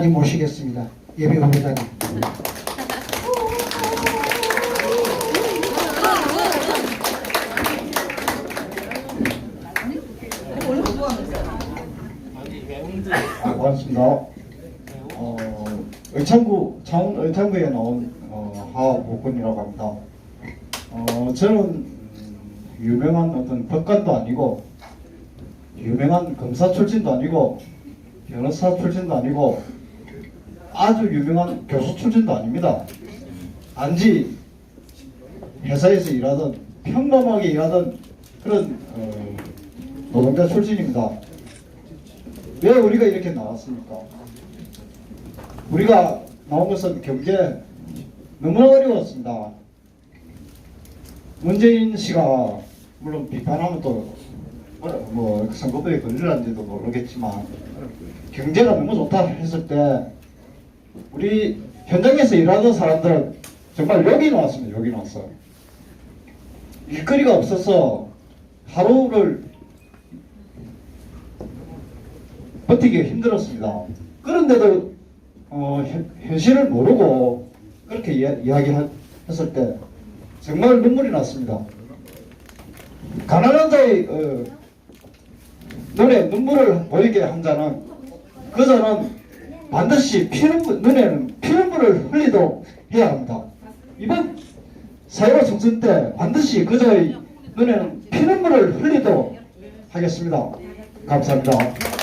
님 모시겠습니다. 예비 후보자님. 아, 고맙습니다. 어, 의창구, 창원 의창구에 나온 어, 하복근이라고 합니다. 어, 저는 음, 유명한 어떤 법관도 아니고, 유명한 검사 출신도 아니고, 변호사 출신도 아니고, 아주 유명한 교수 출신도 아닙니다. 단지 회사에서 일하던, 평범하게 일하던 그런 어, 노동자 출신입니다. 왜 우리가 이렇게 나왔습니까? 우리가 나온 것은 경제 너무나 어려웠습니다. 문재인 씨가 물론 비판하면 또 뭐 선거법에 걸릴란지도 모르겠지만 경제가 너무 좋다 했을 때 우리 현장에서 일하는 사람들은 정말 여기 나왔습니다. 여기 나왔어. 일거리가 없어서 하루를 버티기가 힘들었습니다. 그런데도 어, 현, 현실을 모르고 그렇게 이야, 이야기했을 때 정말 눈물이 났습니다. 가난한 자의 어, 눈에 눈물을 보이게 한 자는 그 자는 반드시 피눈물, 눈에는 피눈물을 흘리도록 해야 합니다. 이번 사회와 총선 때 반드시 그 자의 눈에는 피눈물을 흘리도록 하겠습니다. 감사합니다.